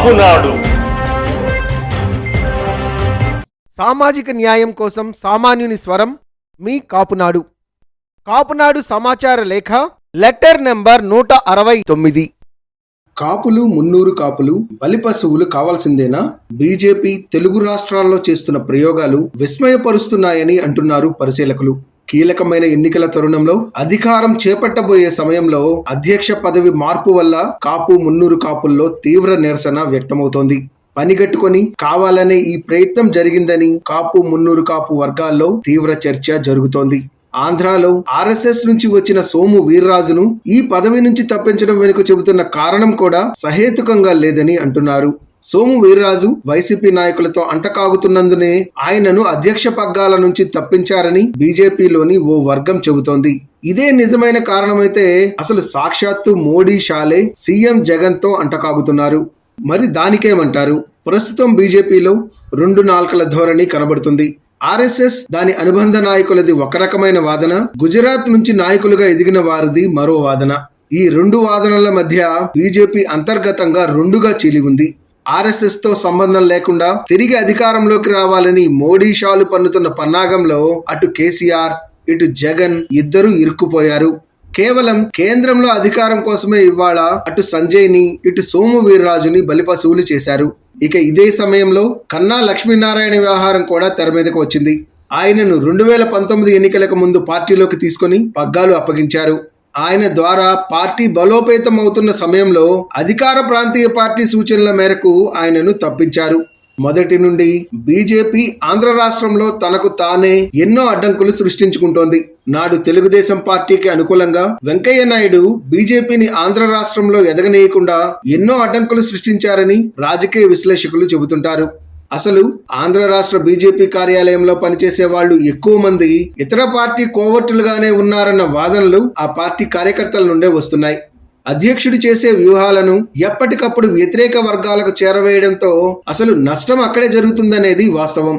కాపునాడు సామాజిక న్యాయం కోసం సామాన్యుని స్వరం మీ కాపునాడు. కాపునాడు సమాచార లేఖ లెటర్ నెంబర్ నూట అరవై తొమ్మిది. కాపులు మున్నూరు కాపులు బలి పశువులు కావాల్సిందేనా? బీజేపీ తెలుగు రాష్ట్రాల్లో చేస్తున్న ప్రయోగాలు విస్మయపరుస్తున్నాయని అంటున్నారు పరిశీలకులు. కీలకమైన ఎన్నికల తరుణంలో అధికారం చేపట్టబోయే సమయంలో అధ్యక్ష పదవి మార్పు వల్ల కాపు మున్నూరు కాపుల్లో తీవ్ర నిరసన వ్యక్తమవుతోంది. పనిగట్టుకొని కావాలనే ఈ ప్రయత్నం జరిగిందని కాపు మున్నూరు కాపు వర్గాల్లో తీవ్ర చర్చ జరుగుతోంది. ఆంధ్రాలో ఆర్ఎస్ఎస్ నుంచి వచ్చిన సోము వీర్రాజును ఈ పదవి నుంచి తప్పించడం వెనుక చెబుతున్న కారణం కూడా సహేతుకంగా లేదని అంటున్నారు. సోము వీర్రాజు వైసీపీ నాయకులతో అంటకాగుతున్నందునే ఆయనను అధ్యక్ష పగ్గాల నుంచి తప్పించారని బీజేపీలోని ఓ వర్గం చెబుతోంది. ఇదే నిజమైన కారణమైతే అసలు సాక్షాత్తు మోడీ షాలే సీఎం జగన్తో అంటకాగుతున్నారు. మరి దానికేమంటారు? ప్రస్తుతం బీజేపీలో రెండు నాల్కల ధోరణి కనబడుతుంది. ఆర్ఎస్ఎస్ దాని అనుబంధ నాయకులది ఒక రకమైన వాదన గుజరాత్ నుంచి నాయకులుగా ఎదిగిన వారిది మరో వాదన. ఈ రెండు వాదనల మధ్య బీజేపీ అంతర్గతంగా రెండుగా చీలి ఉంది ఆర్ఎస్ఎస్తో సంబంధం లేకుండా తిరిగి అధికారంలోకి రావాలని మోడీ షాలు పన్నుతున్న పన్నాగంలో అటు కేసీఆర్ ఇటు జగన్ ఇద్దరూ ఇరుక్కుపోయారు. కేవలం కేంద్రంలో అధికారం కోసమే ఇవాళ అటు సంజయ్ని ఇటు సోము వీర్రాజుని బలిపశువులు చేశారు. ఇక ఇదే సమయంలో కన్నా లక్ష్మీనారాయణ వ్యవహారం కూడా తెర మీదకు వచ్చింది. ఆయనను రెండు వేల పంతొమ్మిది ఎన్నికలకు ముందు పార్టీలోకి తీసుకొని పగ్గాలు అప్పగించారు. ఆయన ద్వారా పార్టీ బలోపేతం అవుతున్న సమయంలో అధికార ప్రాంతీయ పార్టీ సూచనల మేరకు ఆయనను తప్పించారు. మొదటి నుండి బీజేపీ ఆంధ్ర రాష్ట్రంలో తనకు తానే ఎన్నో అడ్డంకులు సృష్టించుకుంటోంది. నాడు తెలుగుదేశం పార్టీకి అనుకూలంగా వెంకయ్య నాయుడు బీజేపీని ఆంధ్ర రాష్ట్రంలో ఎదగనీయకుండా ఎన్నో అడ్డంకులు సృష్టించారని రాజకీయ విశ్లేషకులు చెబుతుంటారు. అసలు ఆంధ్ర రాష్ట్ర బీజేపీ కార్యాలయంలో పనిచేసే వాళ్ళు ఎక్కువ మంది ఇతర పార్టీ కోవర్టులుగానే ఉన్నారన్న వాదనలు ఆ పార్టీ కార్యకర్తల నుండే వస్తున్నాయి. అధ్యక్షుడు చేసే వ్యూహాలను ఎప్పటికప్పుడు వ్యతిరేక వర్గాలకు చేరవేయడంతో అసలు నష్టం అక్కడే జరుగుతుందనేది వాస్తవం.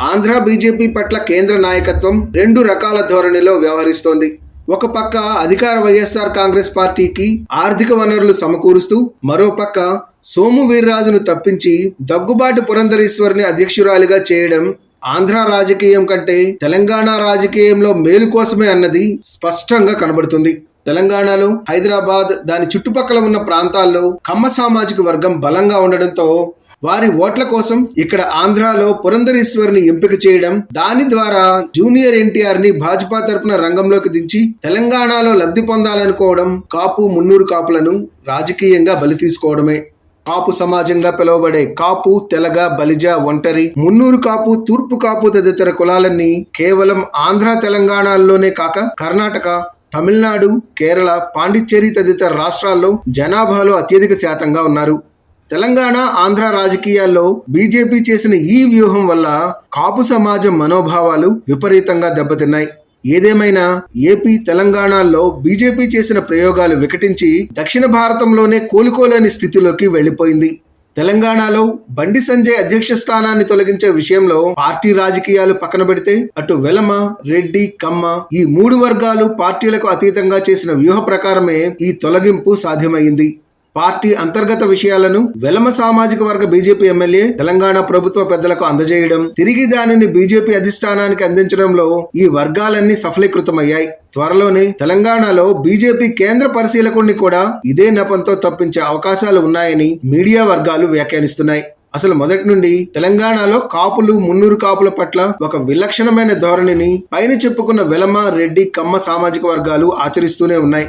ఆంధ్ర బీజేపీ పట్ల కేంద్ర నాయకత్వం రెండు రకాల ధోరణిలో వ్యవహరిస్తోంది. ఒక పక్క అధికార వైఎస్ఆర్ కాంగ్రెస్ పార్టీకి ఆర్థిక వనరులు సమకూరుస్తూ మరో పక్క సోము వీర్రాజును తప్పించి దగ్గుబాటు పురంధరేశ్వరిని అధ్యక్షురాలిగా చేయడం ఆంధ్ర రాజకీయం కంటే తెలంగాణ రాజకీయంలో మేలు కోసమే అన్నది స్పష్టంగా కనబడుతుంది. తెలంగాణలో హైదరాబాద్ దాని చుట్టుపక్కల ఉన్న ప్రాంతాల్లో కమ్మ సామాజిక వర్గం బలంగా ఉండడంతో వారి ఓట్ల కోసం ఇక్కడ ఆంధ్రాలో పురంధరేశ్వరిని ఎంపిక చేయడం దాని ద్వారా జూనియర్ ఎన్టీఆర్ని భాజపా తరపున రంగంలోకి దించి తెలంగాణలో లబ్ధి పొందాలనుకోవడం కాపు మున్నూరు కాపులను రాజకీయంగా బలి తీసుకోవడమే. కాపు సమాజంగా పిలువబడే కాపు తెలగ బలిజ ఒంటరి మున్నూరు కాపు తూర్పు కాపు తదితర కులాలన్నీ కేవలం ఆంధ్ర తెలంగాణలోనే కాక కర్ణాటక తమిళనాడు కేరళ పాండిచ్చేరి తదితర రాష్ట్రాల్లో జనాభాలో అత్యధిక శాతంగా ఉన్నారు. తెలంగాణ ఆంధ్ర రాజకీయాల్లో బీజేపీ చేసిన ఈ వ్యూహం వల్ల కాపు సమాజం మనోభావాలు విపరీతంగా దెబ్బతిన్నాయి. ఏదేమైనా ఏపీ తెలంగాణలో బీజేపీ చేసిన ప్రయోగాలు వికటించి దక్షిణ భారతంలోనే కోలుకోలేని స్థితిలోకి వెళ్ళిపోయింది తెలంగాణలో బండి సంజయ్ అధ్యక్ష స్థానాన్ని తొలగించే విషయంలో పార్టీ రాజకీయాలు పక్కన పెడితే అటు వెలమ రెడ్డి కమ్మ ఈ మూడు వర్గాలు పార్టీలకు అతీతంగా చేసిన వ్యూహ ప్రకారమే ఈ తొలగింపు సాధ్యమైంది. పార్టీ అంతర్గత విషయాలను వెలమ సామాజిక వర్గ బీజేపీ ఎమ్మెల్యే తెలంగాణ ప్రభుత్వ పెద్దలకు అందజేయడం తిరిగి దానిని బీజేపీ అధిష్టానానికి అందించడంలో ఈ వర్గాలన్నీ సఫలీకృతమయ్యాయి. త్వరలోనే తెలంగాణలో బీజేపీ కేంద్ర పరిశీలకుడిని కూడా ఇదే నెపంతో తప్పించే అవకాశాలు ఉన్నాయని మీడియా వర్గాలు వ్యాఖ్యానిస్తున్నాయి. అసలు మొదటి నుండి తెలంగాణలో కాపులు మున్నూరు కాపుల పట్ల ఒక విలక్షణమైన ధోరణిని పైన చెప్పుకున్న వెలమ రెడ్డి కమ్మ సామాజిక వర్గాలు ఆచరిస్తూనే ఉన్నాయి.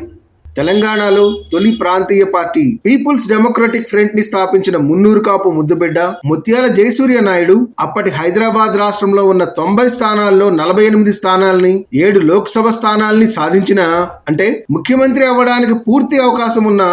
తెలంగాణలో తొలి ప్రాంతీయ పార్టీ పీపుల్స్ డెమోక్రటిక్ ఫ్రంట్ని స్థాపించిన మున్నూరు కాపు ముద్దుబిడ్డ ముత్యాల జయసూర్య నాయుడు అప్పటి హైదరాబాద్ రాష్ట్రంలో ఉన్న తొంభై స్థానాల్లో నలభై ఎనిమిది స్థానాల్ని ఏడు లోక్సభ స్థానాల్ని సాధించిన అంటే ముఖ్యమంత్రి అవ్వడానికి పూర్తి అవకాశం ఉన్న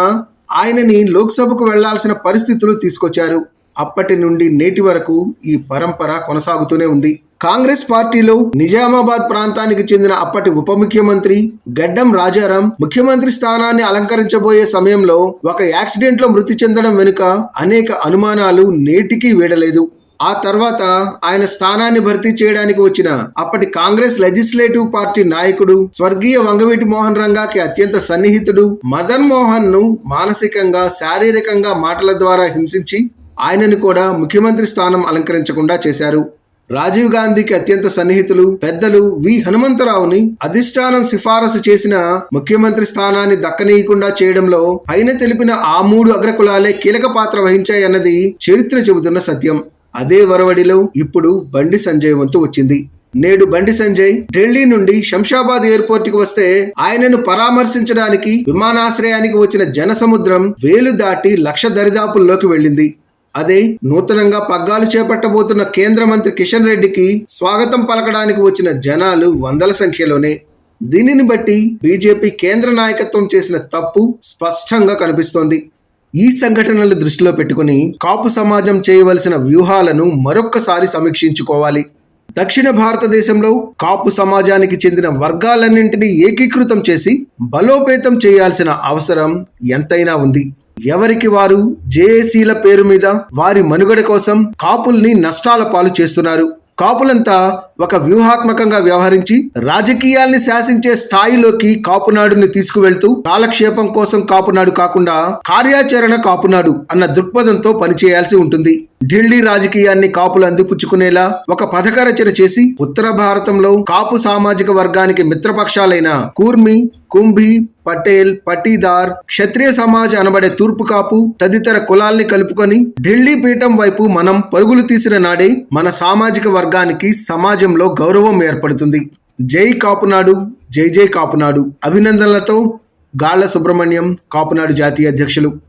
ఆయనని లోక్సభకు వెళ్ళాల్సిన పరిస్థితులు తీసుకొచ్చారు. అప్పటి నుండి నేటి వరకు ఈ పరంపర కొనసాగుతూనే ఉంది. కాంగ్రెస్ పార్టీలో నిజామాబాద్ ప్రాంతానికి చెందిన అప్పటి ఉప ముఖ్యమంత్రి గడ్డం రాజారాం ముఖ్యమంత్రి స్థానాన్ని అలంకరించబోయే సమయంలో ఒక యాక్సిడెంట్లో మృతి చెందడం వెనుక అనేక అనుమానాలు నేటికీ వీడలేదు. ఆ తర్వాత ఆయన స్థానాన్ని భర్తీ చేయడానికి వచ్చిన అప్పటి కాంగ్రెస్ లెజిస్లేటివ్ పార్టీ నాయకుడు స్వర్గీయ వంగవీటి మోహన్ రంగాకి అత్యంత సన్నిహితుడు మదన్ మోహన్ను మానసికంగా శారీరకంగా మాటల ద్వారా హింసించి ఆయనను కూడా ముఖ్యమంత్రి స్థానం అలంకరించకుండా చేశారు. రాజీవ్ గాంధీకి అత్యంత సన్నిహితులు పెద్దలు వి. హనుమంతరావుని అధిష్టానం సిఫారసు చేసిన ముఖ్యమంత్రి స్థానాన్ని దక్కనీయకుండా చేయడంలో పైన తెలిపిన ఆ మూడు అగ్రకులాలే కీలక పాత్ర వహించాయన్నది చరిత్ర చెబుతున్న సత్యం. అదే వరవడిలో ఇప్పుడు బండి సంజయ్ వంతు వచ్చింది. నేడు బండి సంజయ్ ఢిల్లీ నుండి శంషాబాద్ ఎయిర్పోర్ట్కి వస్తే ఆయనను పరామర్శించడానికి విమానాశ్రయానికి వచ్చిన జనసముద్రం వేలు దాటి లక్ష దరిదాపుల్లోకి వెళ్ళింది. అదే నూతనంగా పగ్గాలు చేపట్టబోతున్న కేంద్ర మంత్రి కిషన్ రెడ్డికి స్వాగతం పలకడానికి వచ్చిన జనాలు వందల సంఖ్యలోనే. దీనిని బట్టి బీజేపీ కేంద్ర నాయకత్వం చేసిన తప్పు స్పష్టంగా కనిపిస్తోంది. ఈ సంఘటనలు దృష్టిలో పెట్టుకుని కాపు సమాజం చేయవలసిన వ్యూహాలను మరొక్కసారి సమీక్షించుకోవాలి. దక్షిణ భారతదేశంలో కాపు సమాజానికి చెందిన వర్గాలన్నింటినీ ఏకీకృతం చేసి బలోపేతం చేయాల్సిన అవసరం ఎంతైనా ఉంది. ఎవరికి వారు? జేఏసీల పేరు మీద వారి మనుగడ కోసం కాపుల్ని నష్టాల పాలు చేస్తున్నారు. కాపులంతా ఒక వ్యూహాత్మకంగా వ్యవహరించి రాజకీయాల్ని శాసించే స్థాయిలోకి కాపునాడుని తీసుకువెళ్తూ కాలక్షేపం కోసం కాపునాడు కాకుండా కార్యాచరణ కాపునాడు అన్న దృక్పథంతో పనిచేయాల్సి ఉంటుంది. ఢిల్లీ రాజకీయాన్ని కాపులు అందిపుచ్చుకునేలా ఒక పథక రచన చేసి ఉత్తర భారతంలో కాపు సామాజిక వర్గానికి మిత్రపక్షాలైన కూర్మి కుంభి పటేల్ పటీదార్ క్షత్రియ సమాజ్ అనబడే తూర్పు కాపు తదితర కులాల్ని కలుపుకొని ఢిల్లీ పీఠం వైపు మనం పరుగులు తీసిన నాడే మన సామాజిక వర్గానికి సమాజంలో గౌరవం ఏర్పడుతుంది. జై కాపునాడు జై జై కాపునాడు. అభినందనలతో గాల సుబ్రహ్మణ్యం కాపునాడు జాతీయ అధ్యక్షులు.